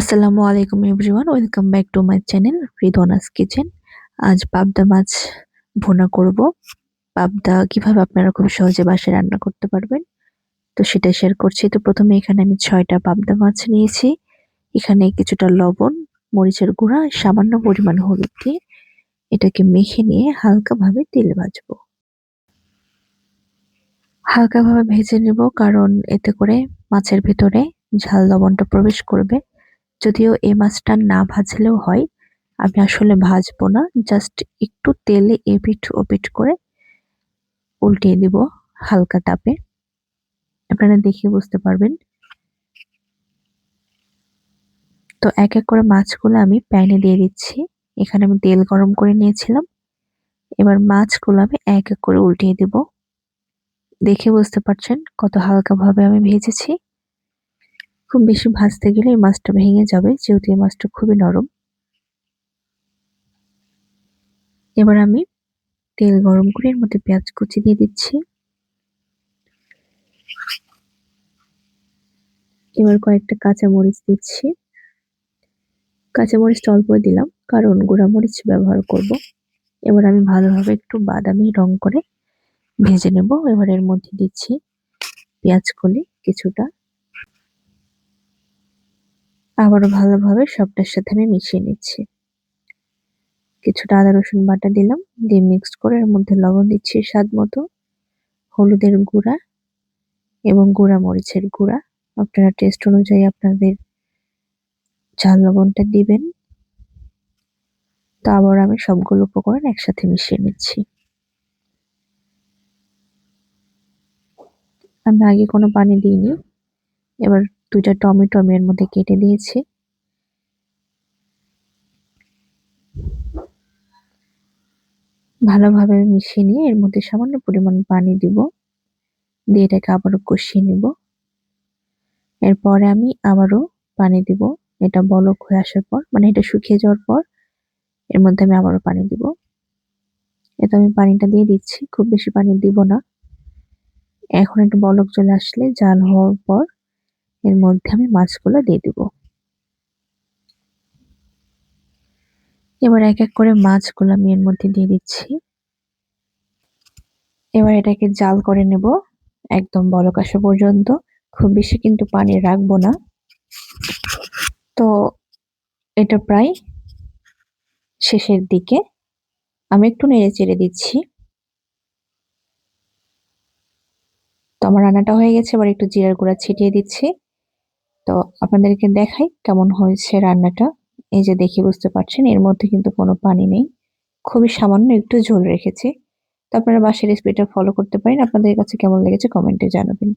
আসসালামু আলাইকুম everyone, welcome back to my channel Ridnas kitchen. আজ পাবদা মাছ ভুনা করব। পাবদা কীভাবে আপনারা খুব সহজে বাসায় রান্না করতে পারবেন, তো সেটা শেয়ার করছি। তো প্রথমে এখানে আমি ছয়টা পাবদা মাছ নিয়েছি। এখানে কিছুটা লবণ, মরিচের গুঁড়া, সামান্য পরিমাণ হলুদ দিয়ে এটাকে মেখে নিয়ে হালকাভাবে তেল ভাজবো। হালকাভাবে ভেজে নেব, কারণ এতে করে মাছের ভিতরে ঝাল লবণটা প্রবেশ করবে। যদিও এই মাছটা না ভাজলেও হয়, আমি আসলে ভাজবো না জাস্ট একটু তেলে এপিট ওপিট করে উল্টিয়ে দিব হালকা তাপে আপনারা দেখে বুঝতে পারবেন। তো এক এক করে মাছগুলো আমি প্যানে দিয়ে দিচ্ছি। এখানে আমি তেল গরম করে নিয়েছিলাম। এবার মাছগুলো আমি এক এক করে উল্টিয়ে দিব। দেখে বুঝতে পারছেন কত হালকাভাবে আমি ভেজেছি। খুব বেশি ভাজতে গেলে এই মাছটা ভেঙে যাবে, যেহেতু এই মাছটা খুবই নরম। এবার আমি তেল গরম করে এর মধ্যে পেঁয়াজ কুচি দিয়ে দিচ্ছি। এবার কয়েকটা কাঁচা মরিচ দিচ্ছি। কাঁচা মরিচটা অল্প দিলাম, কারণ গুঁড়া মরিচ ব্যবহার করব। এবার আমি ভালোভাবে একটু বাদামি রং করে ভেজে নেব। এবার এর মধ্যে দিচ্ছি পেঁয়াজ কলি কিছুটা। আবারও ভালোভাবে সবটার সাথে আমি মিশিয়ে নিচ্ছি। কিছুটা আদা, রসুন বাটা দিলাম, দিয়ে মিক্সড করে এর মধ্যে লবণ দিচ্ছি স্বাদ মতো, হলুদের গুঁড়া এবং গুঁড়া মরিচের গুঁড়া। আপনারা টেস্ট অনুযায়ী আপনাদের চাল লবণটা দিবেন। তো আবার আমি সবগুলো উপকরণ একসাথে মিশিয়ে নিচ্ছি। আমি আগে কোনো পানি দিইনি। এবার দুইটা টমেটো আমি এর মধ্যে কেটে দিয়েছি। ভালোভাবে মিশিয়ে নিয়ে এর মধ্যে সামান্য পরিমাণ পানি দিব। দিয়ে এটাকে আবারও কষিয়ে নিব। এরপরে আমি আবারও পানি দিব। এটা বলক হয়ে আসার পর মানে এটা শুকিয়ে যাওয়ার পর, এর মধ্যে আমি আবারও পানি দিব। এটা আমি পানিটা দিয়ে দিচ্ছি, খুব বেশি পানি দিব না। এখন একটু বলক চলে আসলে জাল হওয়ার পর এর মধ্যে আমি মাছগুলো দিয়ে দিব। এবার এক এক করে মাছগুলো আমি এর মধ্যে দিয়ে দিচ্ছি। এবার এটাকে জাল করে নেব, একদম বলক আসা পর্যন্ত। খুব বেশি কিন্তু পানি রাখব না। তো এটা প্রায় শেষের দিকে। আমি একটু নেড়ে চেড়ে দিচ্ছি। তো আমার রান্নাটা হয়ে গেছে, এবার একটু জিরার গুঁড়া ছিটিয়ে দিচ্ছি। তো আপনাদেরকে দেখাই কেমন হয়েছে রান্নাটা। এই যে দেখে বুঝতে পারছেন, এর মধ্যে কিন্তু কোনো পানি নেই। খুবই সামান্য একটু ঝোল রেখেছি। তো আপনারা বাসের রেসিপিটা ফলো করতে পারেন। আপনাদের কাছে কেমন লেগেছে কমেন্টে জানাবেন।